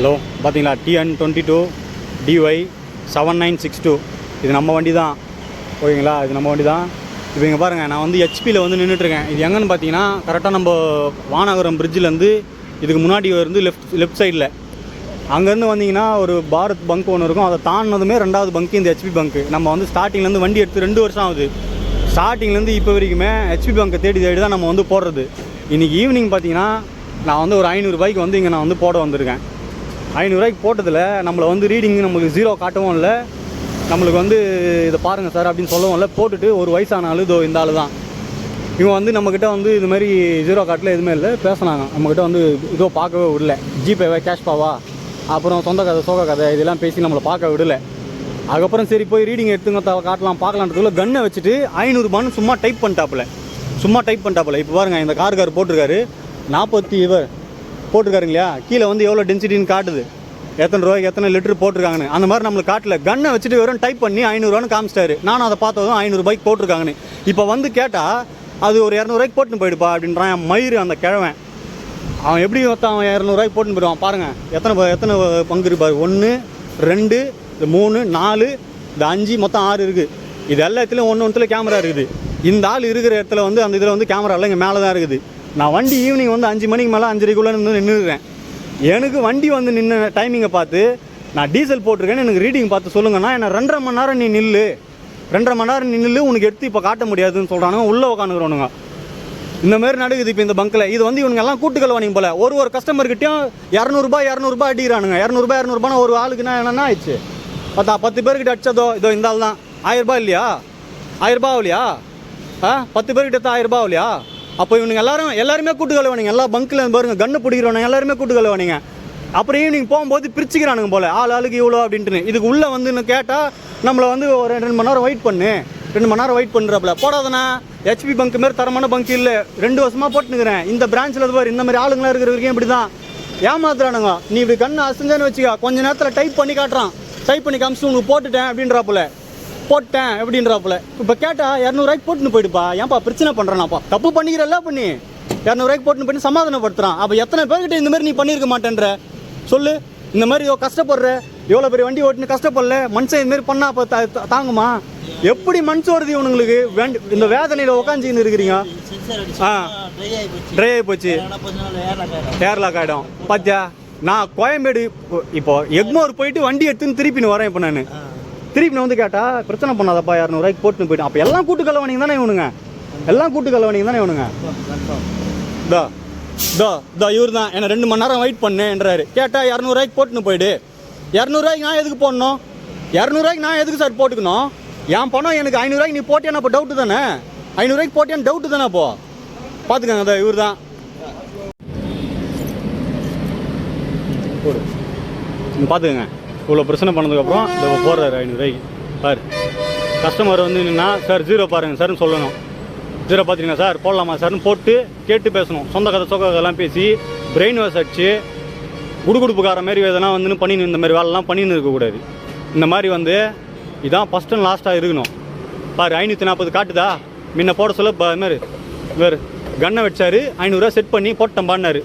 Hello பார்த்தீங்களா TN twenty two DY seven nine six two இது நம்ம வண்டி தான் ஓகேங்களா? இது நம்ம வண்டி தான் இப்போ இங்கே பாருங்கள் நான் வந்து ஹெச்பியில் வந்து நின்றுட்டுருக்கேன் இது எங்கன்னு பார்த்தீங்கன்னா கரெக்டாக நம்ம வானகரம் பிரிட்ஜிலேருந்து இதுக்கு முன்னாடி வந்து லெஃப்ட் லெஃப்ட் சைடில் அங்கேருந்து வந்தீங்கன்னா ஒரு பாரத் பங்க் ஒன்று இருக்கும். அதை தாண்டினதுமே ரெண்டாவது பங்க் இந்த ஹெச்பி பங்க்கு நம்ம வந்து ஸ்டார்டிங்லேருந்து வண்டி எடுத்து ரெண்டு வருஷம் ஆகுது. ஸ்டார்டிங்லேருந்து இப்போ வரைக்குமே ஹெச்பி பங்க்கை தேடி தேடி தான் நம்ம வந்து போடுறது. இன்றைக்கி ஈவினிங் பார்த்தீங்கன்னா நான் வந்து ஒரு ஐநூறுபாய்க்கு வந்து இங்கே நான் வந்து போட வந்திருக்கேன். ஐநூறுரூவாய்க்கு போட்டதில் நம்மளை வந்து ரீடிங் நம்மளுக்கு ஜீரோ காட்டவும் இல்லை நம்மளுக்கு வந்து இதை பாருங்கள் சார் அப்படின்னு சொல்லவும் இல்லை போட்டுட்டு ஒரு வயசான ஆளு இதோ இந்த ஆளு தான். இவன் வந்து நம்மக்கிட்ட வந்து இது மாதிரி ஜீரோ காட்டில் எதுவுமே இல்லை பேசினாங்க. நம்மக்கிட்ட வந்து இதோ பார்க்கவே விடல. ஜிபேவா கேஷ்பாவா அப்புறம் சொந்த கதை சோக கதை இதெல்லாம் பேசி நம்மளை பார்க்க விடல. அதுக்கப்புறம் சரி போய் ரீடிங் எடுத்துங்க காட்டலாம் பார்க்கலான்றதுக்குள்ள கன்னை வச்சுட்டு ஐநூறுபான்னு சும்மா டைப் பண்ணிட்டாப்புல. சும்மா டைப் பண்ணிட்டாப்புல. இப்போ பாருங்க இந்த கார்கார் போட்டிருக்காரு. நாற்பத்தி இவர். போட்டிருக்காருங்க இல்லையா கீழே வந்து எவ்வளோ டென்சிட்டின்னு காட்டுது. எத்தனை ரூபாய்க்கு எத்தனை லிட்டர் போட்டிருக்காங்கன்னு. அந்த மாதிரி நம்மளுக்கு காட்டல. கன்னை வச்சுட்டு வெறும் டைப் பண்ணி ஐநூறுரூவான்னு காமிச்சிட்டாரு. நானும் அதை பார்த்ததும் ஐநூறுபாய்க்கு போட்டிருக்காங்கன்னு. இப்போ வந்து கேட்டால் அது ஒரு இரநூறுவாய்க்கு போட்டுன்னு போயிடுப்பா அப்படின்றான் என் மயிறு அந்த கிழவன். அவன் எப்படி அவன் இரநூறுவாய்க்கு போட்டுன்னு போயிடுவான்? பாருங்கள் எத்தனை எத்தனை பங்கு இருப்பார் ஒன்று ரெண்டு இது மூணு நாலு இந்த அஞ்சு மொத்தம் ஆறு இருக்குது இது எல்லாத்துலேயும் ஒன்று ஒன்றுல கேமரா இருக்குது. இந்த ஆள் இருக்கிற இடத்துல வந்து அந்த இதில் வந்து கேமரா எல்லாம் இங்கே மேலே தான் இருக்குது. நான் வண்டி ஈவினிங் வந்து அஞ்சு மணிக்கு மேலே அஞ்சரைக்குள்ளே நின்று நின்றுடுறேன் எனக்கு வண்டி வந்து நின்ன டைமிங்கை பார்த்து நான் டீசல் போட்டிருக்கேன்னு எனக்கு ரீடிங் பார்த்து சொல்லுங்கன்னா என்ன ரெண்டரை மணி நேரம் நீ நில்லு. ரெண்டரை மணி நேரம் நீ நில்லு உனக்கு எடுத்து இப்போ காட்ட முடியாதுன்னு சொல்கிறானுங்க உள்ளே உட்காந்துக்கிறவனுங்க இந்த மாதிரி நடக்குது இப்போ இந்த பங்க்கில் இது வந்து இவங்க எல்லாம் கூட்டுக்கல் வாணிங்க போல. ஒரு ஒரு கஸ்டமர்கிட்டயும் இரநூறுபா இரநூறுபா அடிக்கிறானுங்க. இரநூறுபா இரநூறுபானா ஒரு ஆளுக்குன்னா என்னென்ன ஆயிடுச்சு? பத்தா பத்து பேர்கிட்ட அடிச்சதோ இதோ இந்த ஆள் தான் ஆயிரரூபா இல்லையா? ஆயிரம் ரூபாய் இல்லையா ஆ? பத்து பேர்கிட்ட எடுத்தா ஆயிரம் இல்லையா அப்போ இவனுங்க எல்லாரும் எல்லாருமே கூட்டு கழுவானுங்க எல்லா பங்க்கில் பாருங்க கண்ணு பிடிக்கிறவனுங்க எல்லாருமே கூட்டு கழுவானுங்க அப்புறம் ஈவினிங் போகும்போது பிரிச்சுக்கிறானுங்க போல. ஆள் ஆளுக்கு இவ்வளோ அப்படின்ட்டு இதுக்கு உள்ளே வந்து கேட்டால் நம்மளை வந்து ஒரு ரெண்டு மணி நேரம் வெயிட் பண்ணு. ரெண்டு மணி நேரம் வெயிட் பண்ணுறாப்புல போடாதண்ணா. ஹெச்பி பங்க் மாரி தரமான பங்க் இல்லை. ரெண்டு வருஷமா போட்டுனுக்கிறேன். இந்த பிரான்ச்சில் இது மாதிரி இந்த மாதிரி ஆளுங்களாம் இருக்கிற வரைக்கும் இப்படி தான் ஏமாத்துறானுங்க. நீ இப்படி கண்ணு அசஞ்சேன்னு வச்சுக்கா. கொஞ்ச நேரத்தில் டைப் பண்ணி காட்டுறான். டைப் பண்ணி காமிச்சு உங்களுக்கு போட்டுட்டேன் அப்படின்றாப்புல. போட்டேன் அப்படின்றாப்புல. இப்போ கேட்டா இரநூறுவாய்க்கு போட்டுன்னு போயிடுப்பா. ஏன்ப்பா பிரச்சனை பண்ணுறானாப்பா தப்பு பண்ணிக்கிறல்ல பண்ணி இரநூறுவாய்க்கு போட்டுன்னு பண்ணி சமாதானப்படுத்துறான். அப்போ எத்தனை பேர்கிட்ட இந்த மாதிரி நீ பண்ணியிருக்க மாட்டேன்ற? சொல்லு. இந்த மாதிரி இவ்வளோ கஷ்டப்படுற. எவ்வளோ பெரிய வண்டி ஓட்டுன்னு கஷ்டப்படல. மனுஷன் இந்த மாதிரி பண்ணா அப்போ தாங்குமா? எப்படி மனுஷன் வருது இவனுங்களுக்கு? வேண்டி இந்த வேதனையில் உட்காந்துன்னு இருக்கிறீங்க. ஆ ட்ரை ஆகி போச்சு. கேரளா ஆகிடும் பாத்தியா? நான் கோயம்பேடு இப்போ- இப்போ எக்மோர் போயிட்டு வண்டி எடுத்துன்னு திருப்பின்னு வரேன் இப்போ நான். திருப்பி நான் வந்து கேட்டால் பிரச்சனை பண்ணாதப்பா இரநூறுவாய்க்கு போட்டுன்னு போயிட்டேன். அப்போ எல்லாம் கூட்டு கலவணிங்க தானே இவனுங்க? எல்லாம் கூட்டு கலவணிங்க தானே இவனுங்க? தா இதோ தா இவர் தான் என்னை ரெண்டு மணி நேரம் வெயிட் பண்ணுன்றாரு கேட்டால் இரநூறுவாய்க்கு போட்டுன்னு போயிடு. இரநூறுவாய்க்கு நான் எதுக்கு போடணும்? இரநூறுவாய்க்கு நான் எதுக்கு சார் போட்டுக்கணும்? என் பணம் எனக்கு ஐநூறுவாய்க்கு நீ போட்டியானா அப்போ டவுட்டு தானே? ஐநூறுவாய்க்கு போட்டியான்னு டவுட்டு தானே அப்போ? பார்த்துக்கங்க அதோ இவர் தான் போடு பார்த்துக்கங்க இவ்வளோ பிரச்சனை பண்ணதுக்கப்புறம் இந்த போடுறாரு ஐநூறுரூவாய்க்கு சார் கஸ்டமர் வந்து என்னென்னா சார் ஜீரோ பாருங்கள் சார்னு சொல்லணும். ஜீரோ பார்த்தீங்கன்னா சார் போடலாமா சார்னு போட்டு கேட்டு பேசணும். சொந்த கதை சொக்க கதைலாம் பேசி பிரெயின் வாஷ் அடிச்சு குடுகுடுப்புக்கார மாதிரி எதனா வந்து பண்ணின்னு இந்த மாதிரி வேலைலாம் பண்ணின்னு இருக்கக்கூடாது இந்த மாதிரி வந்து இதான் ஃபஸ்ட் அண்ட் லாஸ்ட்டாக இருக்கணும். பாரு ஐநூற்றி நாற்பது காட்டுதா? முன்ன போட சொல்ல மாதிரி வேறு கண்ணை வச்சாரு ஐநூறுரூவா செட் பண்ணி போட்டேன் பாடினாரு